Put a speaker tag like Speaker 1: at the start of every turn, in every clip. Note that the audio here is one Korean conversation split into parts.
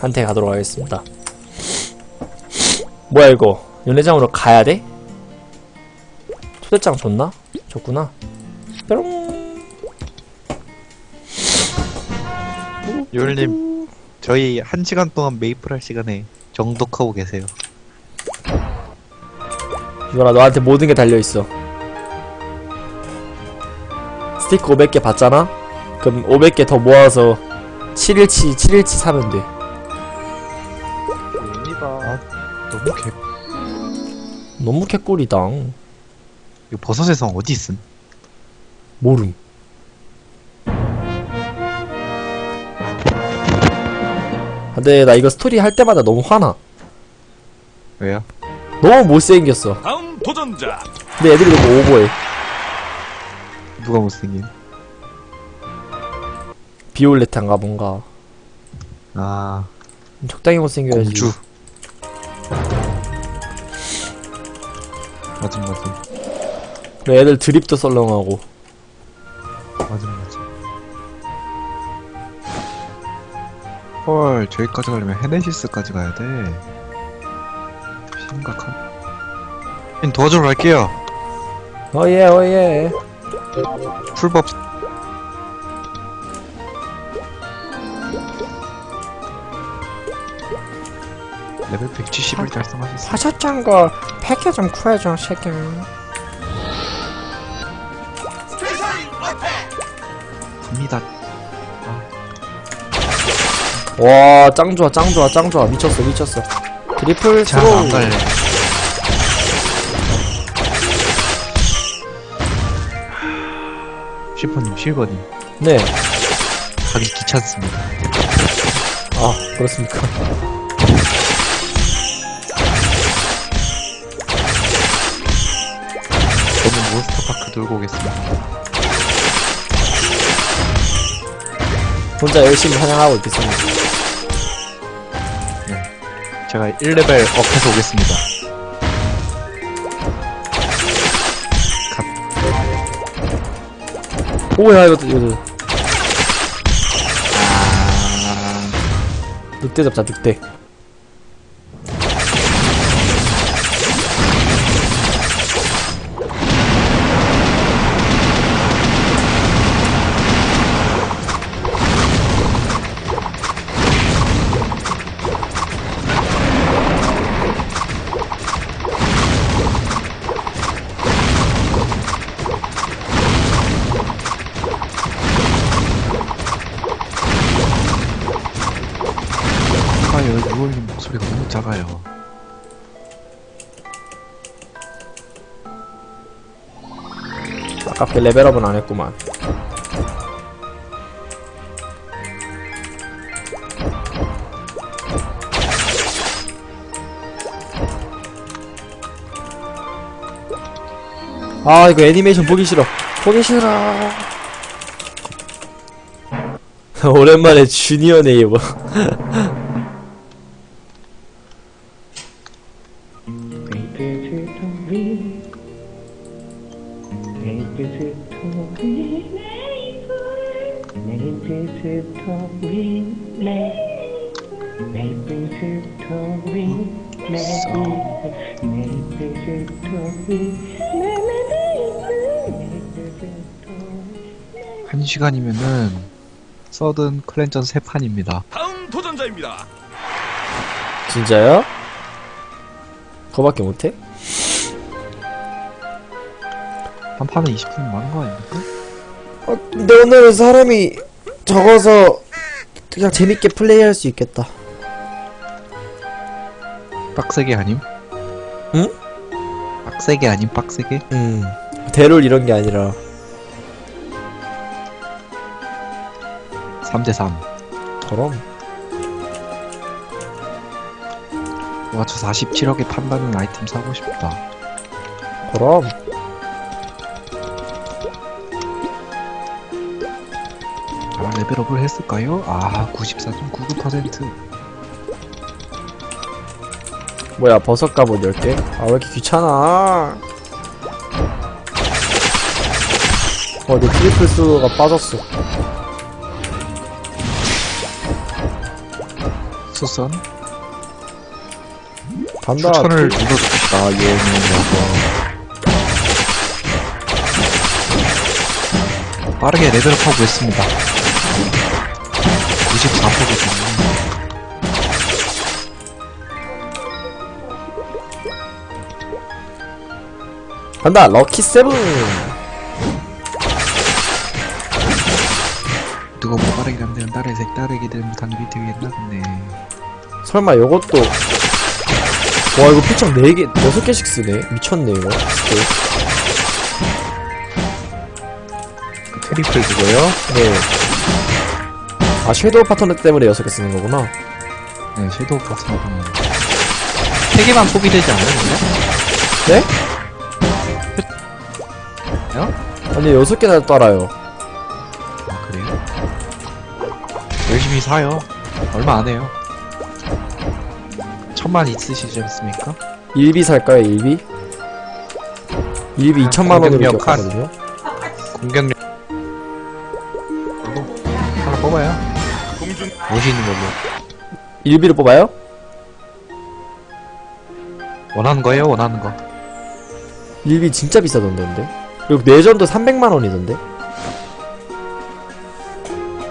Speaker 1: 한테 가도록 하겠습니다. 뭐야 이거 연회장으로 가야 돼? 초대장 줬나? 줬구나. 뾰롱.
Speaker 2: 요일님 저희 한 시간 동안 메이플 할 시간에 정독하고 계세요.
Speaker 1: 이거라 너한테 모든 게 달려 있어. 스티커 500개 받잖아? 그럼 500개 더 모아서 7일치 7일치 사면 돼.
Speaker 2: 너무 개.
Speaker 1: 너무 개꿀이다.
Speaker 2: 이거 버섯의 성 어디 있음?
Speaker 1: 모름. 근데 나 이거 스토리 할 때마다 너무 화나.
Speaker 2: 왜요?
Speaker 1: 너무 못생겼어.
Speaker 3: 다음 도전자
Speaker 1: 근데 애들이 너무 오버해.
Speaker 2: 누가 못생긴?
Speaker 1: 비올레타인가 뭔가.
Speaker 2: 아
Speaker 1: 적당히 못생겨야지.
Speaker 2: 공주. 맞음 맞음
Speaker 1: 그래, 애들 드립도 썰렁하고.
Speaker 2: 맞음 맞음. 헐 저기까지 가려면 헤네시스까지 가야 돼. 심각한. 님 도와주러 갈게요.
Speaker 1: 어예 어예.
Speaker 2: 풀법 레벨 170을 달성하셨어.
Speaker 1: 사셨던 거 패키 좀 구해줘 새끼.
Speaker 2: 갑니다.
Speaker 1: 와, 짱 좋아, 짱 좋아, 짱 좋아. 미쳤어, 미쳤어. 트리플
Speaker 2: 자,
Speaker 1: 스로우.
Speaker 2: 안 갈래. 슈퍼님, 실버님.
Speaker 1: 네.
Speaker 2: 가기 귀찮습니다.
Speaker 1: 아, 그렇습니까?
Speaker 2: 몬스터파크 돌고 오겠습니다.
Speaker 1: 혼자 열심히 사냥하고 있겠습니다.
Speaker 2: 제가 1레벨 업해서 오겠습니다.
Speaker 1: 오야, 이거, 이거,
Speaker 2: 아...
Speaker 1: 늑대 잡자, 늑대. 아깝게 레벨업은 안 했구만. 아, 이거 애니메이션 보기 싫어. 보기 싫어. 오랜만에 주니어 네이버.
Speaker 2: 한 시간이면은 서든 클랜전 3판입니다.
Speaker 3: 다음 도전자입니다
Speaker 1: 진짜요? 그거밖에 못해?
Speaker 2: 한 판은 20분 많은 거 아닙니까?
Speaker 1: 어, 근데 오늘은 사람이 적어서 그냥 재밌게 플레이할 수 있겠다.
Speaker 2: 빡세게 아님?
Speaker 1: 응?
Speaker 2: 빡세게 아님 빡세게?
Speaker 1: 음, 대롤 이런 게 아니라
Speaker 2: 3대3
Speaker 1: 그럼
Speaker 2: 와저 47억에 판다는 아이템 사고 싶다
Speaker 1: 그럼
Speaker 2: 아 레벨업을 했을까요? 아 94.99%
Speaker 1: 뭐야 버섯 갑옷 10개? 아 왜 이렇게 귀찮아 어, 내 트리플 수가 빠졌어.
Speaker 2: 투선
Speaker 1: 간다.
Speaker 2: 추천을
Speaker 1: 투-
Speaker 2: 눌러줍시다 예언이라고 빠르게 레벨업 하고 있습니다 94%거
Speaker 1: 간다. 럭키 세븐.
Speaker 2: 누가 뭐 빠르게 딸의 색 따르게 되면 당기 뒤에 나겠네
Speaker 1: 설마 요것도 와 이거 피청 4개 6개씩 쓰네 미쳤네 이거.
Speaker 2: 그 트리플 그거요?
Speaker 1: 네아 섀도우 파트너 때문에 6개 쓰는 거구나
Speaker 2: 네 섀도우 파트너는 3개만 소비되지 않아요
Speaker 1: 네? 아니 6개나 따라요.
Speaker 2: 아 그래요? 열심히 사요. 얼마 안 해요. 천만 있으시지 않습니까?
Speaker 1: 일비 살까요 일비? 일비 2천만 원으로
Speaker 2: 공격력
Speaker 1: 기억하거든요.
Speaker 2: 공격력. 이거 하나 뽑아요. 멋있는 걸로?
Speaker 1: 일비를 뽑아요?
Speaker 2: 원하는 거예요 원하는 거.
Speaker 1: 일비 진짜 비싸던데 근데 그리고 내전도 300만 원이던데?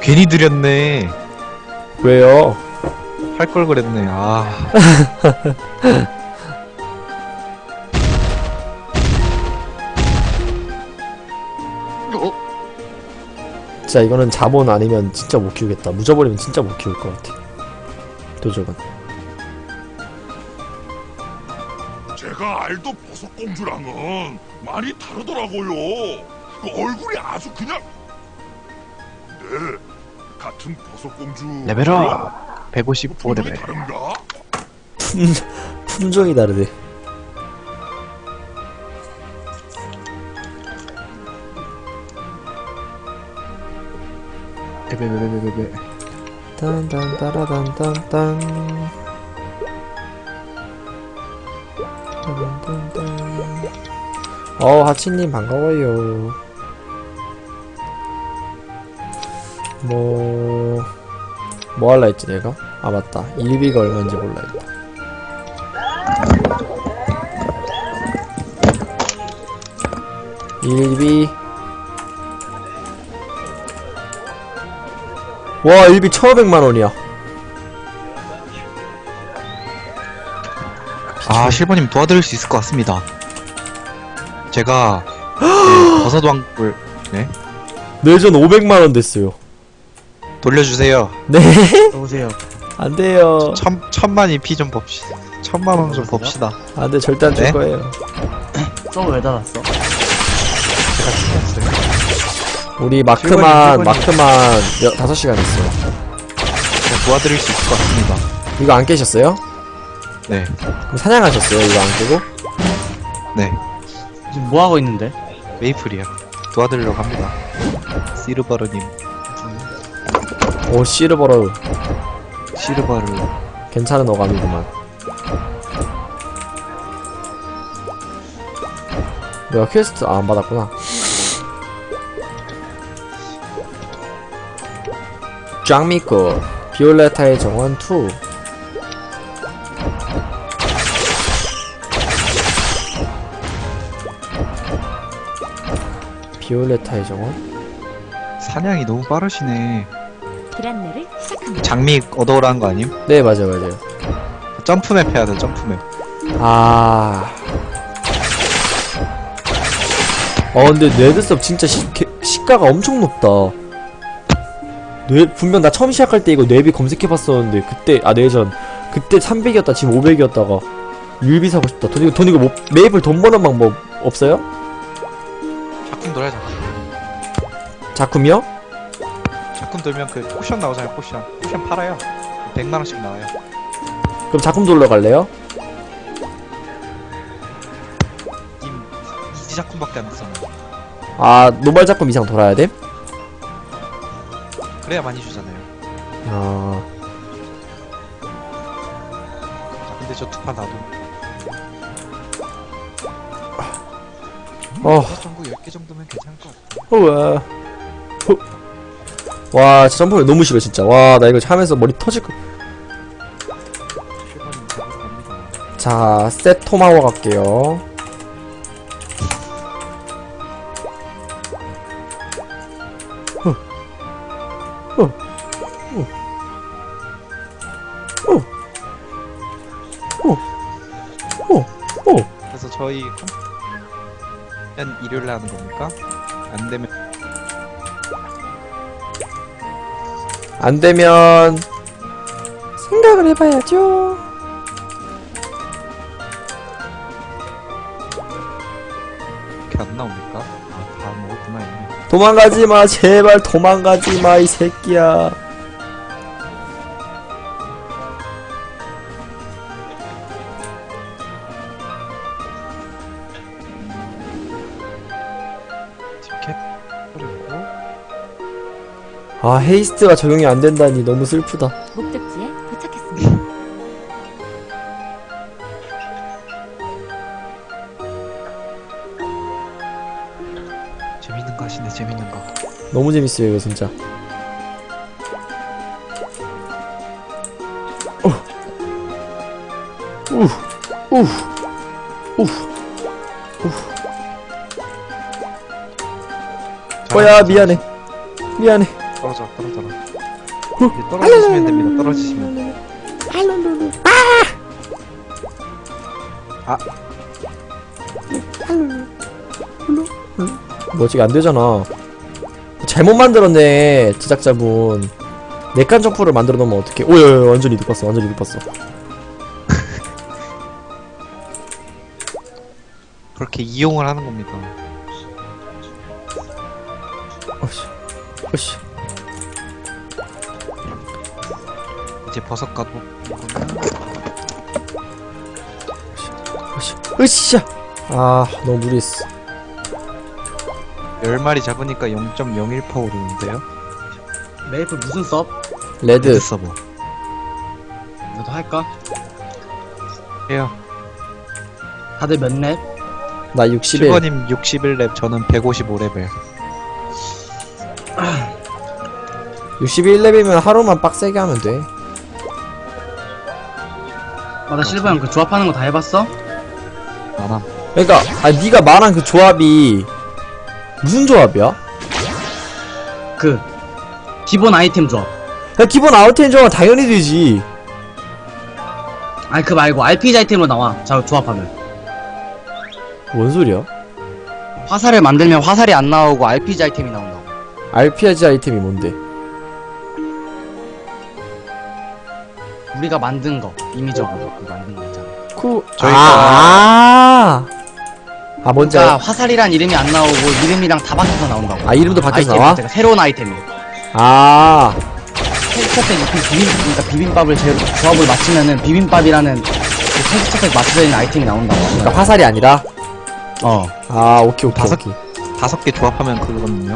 Speaker 2: 괜히 드렸네.
Speaker 1: 왜요?
Speaker 2: 할 걸 그랬네. 아.
Speaker 1: 진짜 이거는 자본 아니면 진짜 못 키우겠다. 무져버리면 진짜 못 키울 것 같아. 도적은
Speaker 3: 제가 알던 보석공주랑은 많이 다르더라고요. 그 얼굴이 아주 그냥 네 같은 보석공주
Speaker 2: 레벨업 155
Speaker 3: 분명히
Speaker 2: 레벨
Speaker 3: 다른가?
Speaker 1: 품종이 다르대
Speaker 2: 레벨레벨레벨
Speaker 1: 딴딴따라단딴딴 딴딴딴. 어 하치님 반가워요. 뭐... 뭐 할라 했지 내가? 아 맞다. 일비가 얼마인지 몰라 했다 일비. 와 일비 1500만원이야.
Speaker 2: 아 실버님 도와드릴 수 있을 것 같습니다 제가 네, 버섯왕꿀
Speaker 1: 내전 500만원 됐어요
Speaker 2: 돌려주세요
Speaker 1: 네
Speaker 4: 여보세요.
Speaker 1: 안 돼요
Speaker 2: 천, 천만이 피좀 봅시다 천만 원 좀? 봅시다
Speaker 1: 안 돼 절대 안 줄
Speaker 2: 네?
Speaker 1: 거예요
Speaker 4: 썸왜 달았어?
Speaker 2: 제가 챙겼어요
Speaker 1: 우리 마크만 마크만 5시간 했어요
Speaker 2: 제가 도와드릴 수 있을 것 같습니다
Speaker 1: 이거 안 깨셨어요?
Speaker 2: 네
Speaker 1: 그럼 사냥하셨어요 이거 안 깨고?
Speaker 2: 네.
Speaker 4: 지금 뭐 하고 있는데?
Speaker 2: 메이플이요 도와드리려고 합니다. 시르버르님.
Speaker 1: 오 시르버러
Speaker 2: 시르버르.
Speaker 1: 괜찮은 어감이구만. 뭐야 퀘스트 아, 안 받았구나. 짱미꺼 비올레타의 정원 2 비올레타의 정원?
Speaker 2: 사냥이 너무 빠르시네
Speaker 5: 시작합니다.
Speaker 2: 장미 얻어오라는 거 아님?
Speaker 1: 네 맞아요 맞아요
Speaker 2: 점프맵 해야 돼 점프맵
Speaker 1: 아. 어, 근데 레드섭 진짜 시, 개- 시가가 엄청 높다. 뇌, 분명 나 처음 시작할 때 이거 뇌비 검색해봤었는데, 그때, 아, 내전. 그때 300이었다, 지금 500이었다가. 율비 사고 싶다. 돈 이거, 돈 이거 뭐, 메이플 돈 버는 방법 없어요?
Speaker 2: 작품 돌아야
Speaker 1: 작품이요?
Speaker 2: 작품 돌면 그 포션 나오잖아요 포션. 포션 팔아요. 100만원씩 나와요.
Speaker 1: 그럼 작품 돌러 갈래요?
Speaker 2: 님 이지 작품밖에 안 됐잖아
Speaker 1: 아, 노말 작품 이상 돌아야 돼?
Speaker 2: 그래야 많이 주잖아요.
Speaker 1: 아,
Speaker 2: 아, 근데 저 두판 놔도
Speaker 1: 어,
Speaker 2: 전국 10개 정도면 괜찮을 것 같아
Speaker 1: 우와. 후. 와, 진짜 점프를 너무 싫어, 진짜. 와, 나 이거 하면서 머리 터질 거. 자, 셋 토마워 갈게요. 후. 후. 후. 후. 후. 후. 후.
Speaker 2: 그래서 저희 한 일요일에 하는 겁니까? 안 되면
Speaker 1: 안 되면 생각을 해봐야죠.
Speaker 2: 이렇게 안 나옵니까? 아, 다 먹었구나 이미.
Speaker 1: 도망가지 마, 제발 도망가지 마, 이 새끼야. 아, 헤이스트가 적용이 안 된다니 너무 슬프다.
Speaker 5: 목적지에 도착했습니다.
Speaker 2: 재밌는 거 하시네 재밌는 거.
Speaker 1: 너무 재밌어요, 이거 진짜. 우, 우, 우, 우. 뭐야, 미안해. 미안해.
Speaker 2: 떨어져 떨어져라. 이제 떨어지시면 됩니다. 떨어지시면.
Speaker 1: 뭐 지금 안 되잖아. 잘못 만들었네, 제작자분. 네칸 점프를 만들어 놓으면 어떡해. 오야, 완전 이득 봤어, 완전 이득 봤어.
Speaker 2: 그렇게 이용을 하는 겁니다.
Speaker 1: 어씨, 어씨.
Speaker 2: 이제 버섯 가도
Speaker 1: 으쌰, 으쌰. 아, 너무 무리했어.
Speaker 2: 10마리 잡으니까 0.01% 오르는데요?
Speaker 4: 메이플 무슨 섭?
Speaker 1: 레드.
Speaker 2: 레드 서버.
Speaker 4: 너도 할까?
Speaker 2: 해요.
Speaker 4: 다들 몇 랩?
Speaker 1: 나 61.
Speaker 2: 10번님 61렙, 저는 155레벨.
Speaker 1: 61렙이면 하루만 빡세게 하면 돼.
Speaker 4: 맞아 실버 형 그 조합하는 거 다 해봤어?
Speaker 2: 나남.
Speaker 1: 그러니까, 아, 네가 말한 그 조합이 무슨 조합이야?
Speaker 4: 그 기본 아이템 조합
Speaker 1: 야, 기본 아웃텐 조합 당연히 되지.
Speaker 4: 아니 그 말고 RPG 아이템으로 나와 자 조합하면
Speaker 1: 뭔 소리야?
Speaker 4: 화살을 만들면 화살이 안 나오고 RPG 아이템이 나온다고
Speaker 1: RPG 아이템이 뭔데?
Speaker 4: 우리가 만든 거 임의적으로 그 만든 거 있잖아
Speaker 1: 그,
Speaker 2: 저희가-
Speaker 1: 아, 아, 뭔지
Speaker 4: 그러니까
Speaker 1: 알아.
Speaker 4: 화살이란 이름이 안 나오고 이름이랑 다 바뀌어서 나온다고
Speaker 1: 아, 이름도 바뀌어서
Speaker 4: 아이템
Speaker 1: 나와?
Speaker 4: 자체가 새로운 아이템이
Speaker 1: 아,
Speaker 4: 텍스처 때 입힌 비빔 그러니까 비빔밥을 제, 조합을 맞추면은 비빔밥이라는 그 텍스처 때 맞춰져 있는 아이템이 나온다고
Speaker 1: 그러니까 화살이 아니라?
Speaker 4: 어
Speaker 1: 아, 오케이, 오케이,
Speaker 2: 다섯-
Speaker 1: 오케이.
Speaker 2: 다섯 개 조합하면 그거거든요.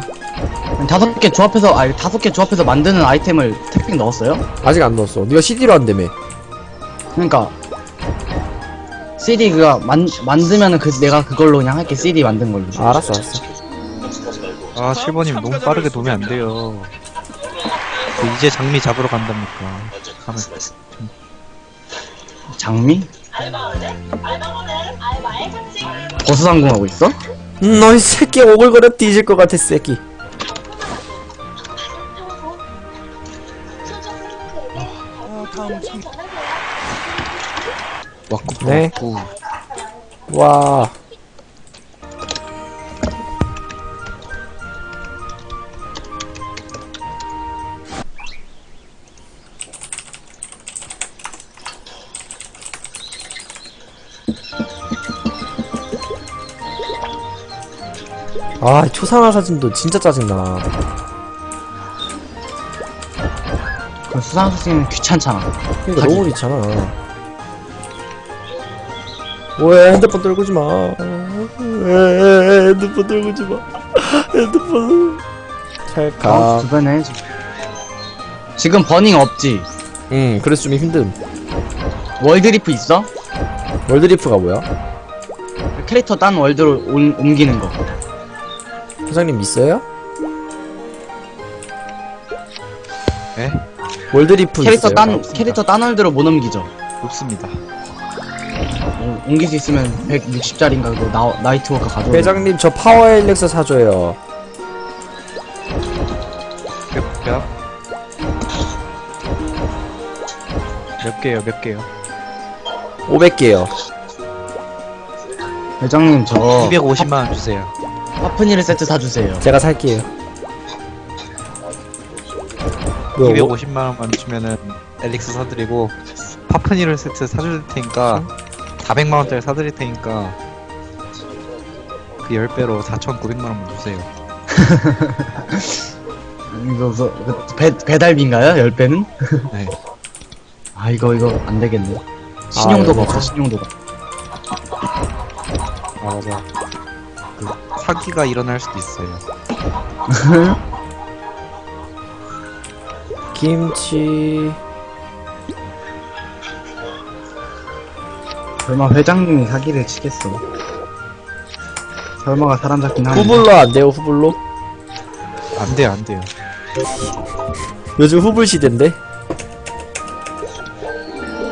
Speaker 4: 다섯 개 조합해서 아니 다섯 개 조합해서 만드는 아이템을 택배 넣었어요?
Speaker 1: 아직 안 넣었어. 네가 CD로 한다며.
Speaker 4: 그러니까 CD 그가 만 만들면은 그 내가 그걸로 그냥 할게 CD 만든 걸로.
Speaker 1: 아, 알았어, 알았어.
Speaker 2: 아, 7번님 너무 빠르게 놓으면 안 돼요. 그 이제 장미 잡으러 간답니까. 하면
Speaker 4: 장미? 버스 상공하고 있어?
Speaker 1: 음, 너이 새끼 오글거려 뒤질 것 같아, 새끼.
Speaker 2: 왔고
Speaker 1: 네.
Speaker 2: 왔고.
Speaker 1: 와. 아, 초상화 사진도 진짜 짜증나.
Speaker 4: 그 수상 사진은 귀찮잖아.
Speaker 1: 그러니까
Speaker 4: 하긴.
Speaker 1: 너무 귀찮아. 왜 핸드폰 떨구지 마. 왜 핸드폰 떨구지 마. 핸드폰.
Speaker 4: 어,
Speaker 1: 찰칵.
Speaker 4: 주변에 지금- 지금 버닝 없지.
Speaker 1: 응, 그래서 좀 힘듦.
Speaker 4: 월드리프 있어?
Speaker 1: 월드리프가 뭐야?
Speaker 4: 그 캐릭터 딴 월드로 옮, 옮기는 거.
Speaker 1: 사장님 있어요?
Speaker 2: 네?
Speaker 1: 월드리프
Speaker 4: 캐릭터
Speaker 1: 있어요?
Speaker 4: 딴 캐릭터 딴 월드로 못 옮기죠.
Speaker 2: 없습니다.
Speaker 4: 어, 옮길 수 있으면 160짜리인가 그거 나, 나이트워크 가져.
Speaker 1: 회장님 저 파워 엘릭서 사줘요
Speaker 2: 몇, 몇? 몇 개요, 몇 개요?
Speaker 1: 500개요
Speaker 4: 회장님 저
Speaker 2: 250만 원 주세요.
Speaker 4: 파프니를 세트 사주세요.
Speaker 1: 제가 살게요 뭐야 뭐,
Speaker 2: 250만 원만 주면은 엘릭스 사드리고, 파프니를 세트 사줄 테니까, 400만원짜리 사드릴 테니까, 그 10배로 4,900만원만 주세요.
Speaker 4: 이거 배, 배달비인가요? 10배는?
Speaker 2: 네.
Speaker 4: 아 이거 이거 안 되겠네. 신용도가
Speaker 1: 아,
Speaker 4: 없어 신용도가.
Speaker 2: 아, 맞아. 그, 사기가 일어날 수도 있어요.
Speaker 1: 김치
Speaker 4: 설마 회장님이 사기를 치겠어. 설마가 사람 잡긴 하네.
Speaker 1: 후불로 안 돼요 후불로?
Speaker 2: 안 돼요, 안 돼요.
Speaker 1: 요즘 후불 시대인데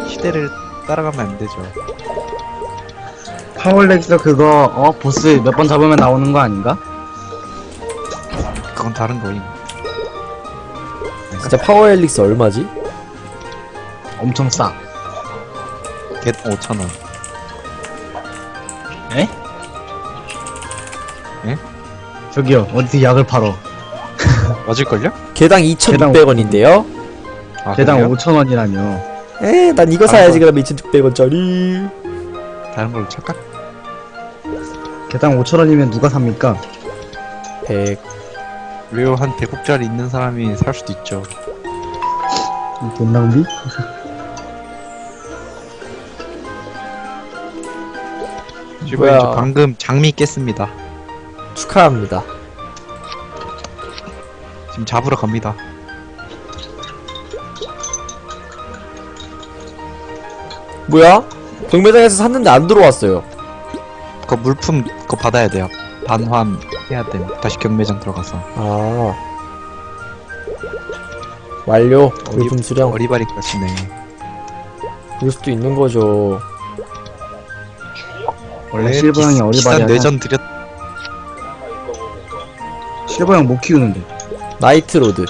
Speaker 2: 시대를 따라가면 안 되죠.
Speaker 4: 파월렉스 그거 어 보스 몇 번 잡으면 나오는 거 아닌가?
Speaker 2: 그건 다른 거임.
Speaker 1: 진짜 파워 엘릭스 얼마지?
Speaker 4: 엄청 싸.
Speaker 2: 겟 5,000원.
Speaker 4: 에?
Speaker 2: 에?
Speaker 4: 저기요 어디서 약을 팔어?
Speaker 2: 맞을걸요?
Speaker 1: 개당 2,600원인데요?
Speaker 2: 아,
Speaker 4: 개당
Speaker 2: 그래요?
Speaker 4: 5천 원이라며.
Speaker 1: 에, 난 이거
Speaker 2: 아,
Speaker 1: 사야지 그럼 2,600원짜리
Speaker 2: 다른 걸로 착각?
Speaker 4: 개당 5천 원이면 누가 삽니까?
Speaker 1: 100
Speaker 2: 료한 100국짜리 있는 사람이 살 수도 있죠.
Speaker 4: 돈 낭비?
Speaker 1: 뭐야.
Speaker 2: 저 방금 장미 깼습니다.
Speaker 1: 축하합니다
Speaker 2: 지금 잡으러 갑니다.
Speaker 1: 뭐야? 경매장에서 샀는데 안 들어왔어요
Speaker 2: 그거 물품 그거 받아야 돼요. 반환 해야 돼. 다시 경매장 들어가서.
Speaker 1: 아 완료 물품 수령
Speaker 2: 어리바리 까시네.
Speaker 1: 그럴 수도 있는 거죠
Speaker 4: 원래 실버 형이 어리바리하다.
Speaker 2: 뇌전 드렸.
Speaker 4: 실버 형 못 키우는데.
Speaker 1: 나이트 로드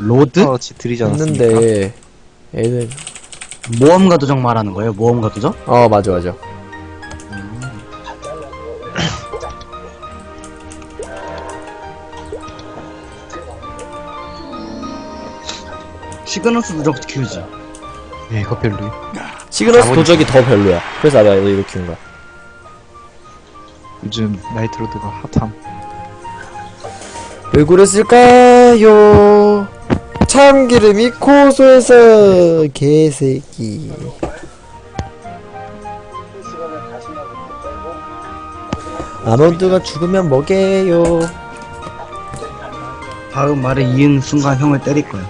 Speaker 4: 로드?
Speaker 2: 어치 드리지 않았습니까?
Speaker 1: 했는데 애들
Speaker 4: 모험가 도적 말하는 거예요? 모험가 도적?
Speaker 1: 어 맞아 맞아
Speaker 4: 시그너스 도적 키우지.
Speaker 2: 예, 이거 별로요.
Speaker 1: 시그너스
Speaker 2: 아버지.
Speaker 1: 도적이 더 별로야 그래서 내가 이렇게 키운 거야
Speaker 2: 요즘 나이트로드가 핫함.
Speaker 1: 왜 그랬을까요? 참기름이 고소해서 개새끼 아몬드가 죽으면 뭐게요
Speaker 4: 다음 말에 이은 순간 형을 때릴 거야.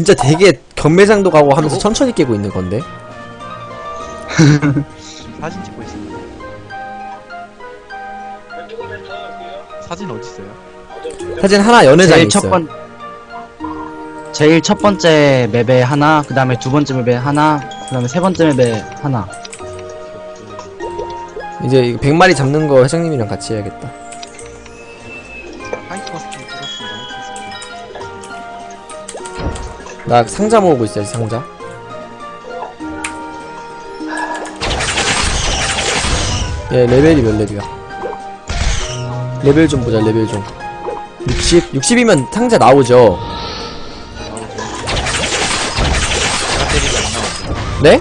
Speaker 1: 진짜 되게 경매장도 가고 하면서 천천히 깨고 있는 건데
Speaker 2: 사진 찍고 있습니다. 사진 어디 있어요?
Speaker 1: 사진 하나 연회장에
Speaker 4: 제일
Speaker 1: 있어
Speaker 4: 첫 번, 제일 첫 번째 맵에 하나, 그 다음에 두 번째 맵에 하나, 그 다음에 세 번째 맵에 하나.
Speaker 1: 이제 이거 100마리 잡는 거 회장님이랑 같이 해야겠다 나 상자 모으고 있어야지 상자 얘 레벨이 몇 레벨이야 레벨 좀 보자 레벨 좀 60? 60이면 상자 나오죠
Speaker 2: 제가 때리면 안 나오죠.
Speaker 1: 네?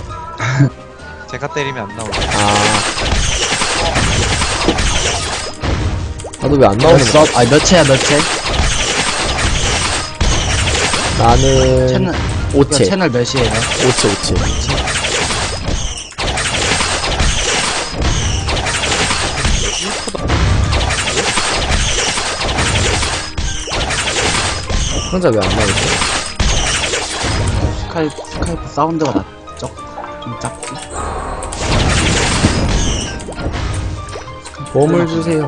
Speaker 2: 제가 때리면 안 나오죠.
Speaker 1: 아 나도 왜 안 나오는
Speaker 4: 몇
Speaker 1: 거야
Speaker 4: 섭? 아니, 몇 채야, 몇 채?
Speaker 1: 나는
Speaker 4: 채널,
Speaker 1: 5채
Speaker 4: 채널 몇이에요?
Speaker 1: 5채 5채 상자 왜 안 나오지?
Speaker 4: 스카이프, 스카이프 사운드가 나, 쩍, 좀 작지?
Speaker 1: 보험을 주세요